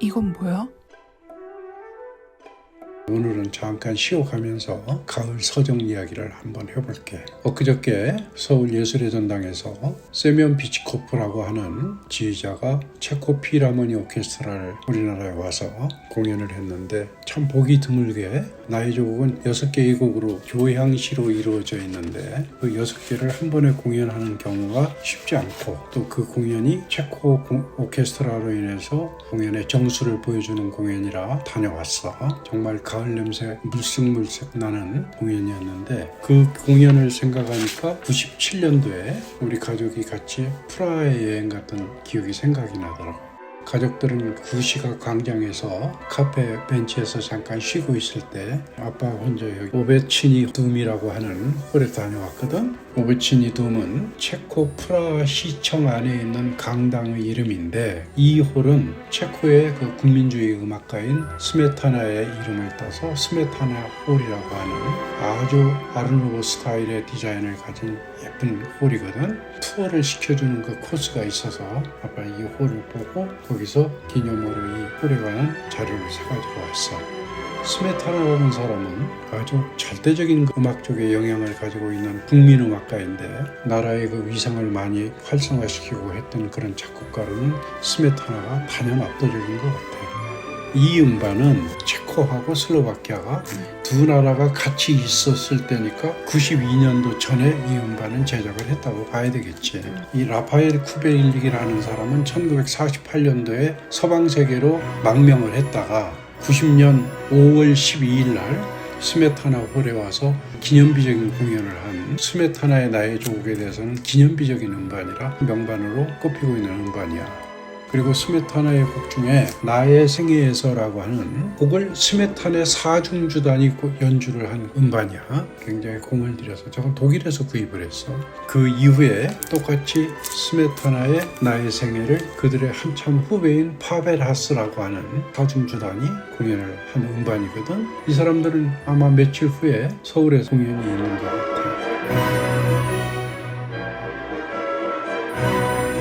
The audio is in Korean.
이건 뭐야? 오늘은 잠깐 쉬어가면서 가을 서정 이야기를 한번 해볼게. 엊그저께 서울 예술의 전당에서 세면 비치코프라고 하는 지휘자가 체코 피라모니 오케스트라를 우리나라에 와서 공연을 했는데 참 보기 드물게 나의 조국은 여섯 개의 곡으로 교향시로 이루어져 있는데 그 여섯 개를 한 번에 공연하는 경우가 쉽지 않고 또 그 공연이 체코 공- 오케스트라로 인해서 공연의 정수를 보여주는 공연이라 다녀왔어. 정말 가을 냄새 물쓱물쓱 나는 공연이었는데 그 공연을 생각하니까 97년도에 우리 가족이 같이 프라하에 여행 갔던 기억이 생각이 나더라고. 가족들은 구시가 광장에서 카페 벤치에서 잠깐 쉬고 있을 때 아빠 혼자 여기 오베치니 둠이라고 하는 홀에 다녀왔거든. 오베치니 둠은 체코 프라하 시청 안에 있는 강당의 이름인데 이 홀은 체코의 그 국민주의 음악가인 스메타나의 이름을 따서 스메타나 홀이라고 하는 아주 아르누보 스타일의 디자인을 가진 예쁜 홀이거든. 투어를 시켜주는 그 코스가 있어서 아빠 이 홀을 보고 거기서 기념으로 이 홀에 관한 자료를 사가지고 왔어. 스메타나라는 사람은 아주 절대적인 그 음악 쪽에 영향을 가지고 있는 국민 음악가인데 나라의 그 위상을 많이 활성화시키고 했던 그런 작곡가로는 스메타나가 단연 압도적인 것 같아요. 이 음반은 체코하고 슬로바키아가 두 나라가 같이 있었을 때니까 92년도 전에 이 음반은 제작을 했다고 봐야 되겠지. 이 라파엘 쿠베일릭이라는 사람은 1948년도에 서방 세계로 망명을 했다가 90년 5월 12일 날 스메타나 홀에 와서 기념비적인 공연을 한 스메타나의 나의 조국에 대해서는 기념비적인 음반이라 명반으로 꼽히고 있는 음반이야. 그리고 스메타나의 곡 중에 나의 생애에서라고 하는 곡을 스메타나의 사중주단이 고- 연주를 한 음반이야. 굉장히 공을 들여서 저건 독일에서 구입을 했어. 그 이후에 똑같이 스메타나의 나의 생애를 그들의 한참 후배인 파벨하스라고 하는 사중주단이 공연을 한 음반이거든. 이 사람들은 아마 며칠 후에 서울에 공연이 있는 거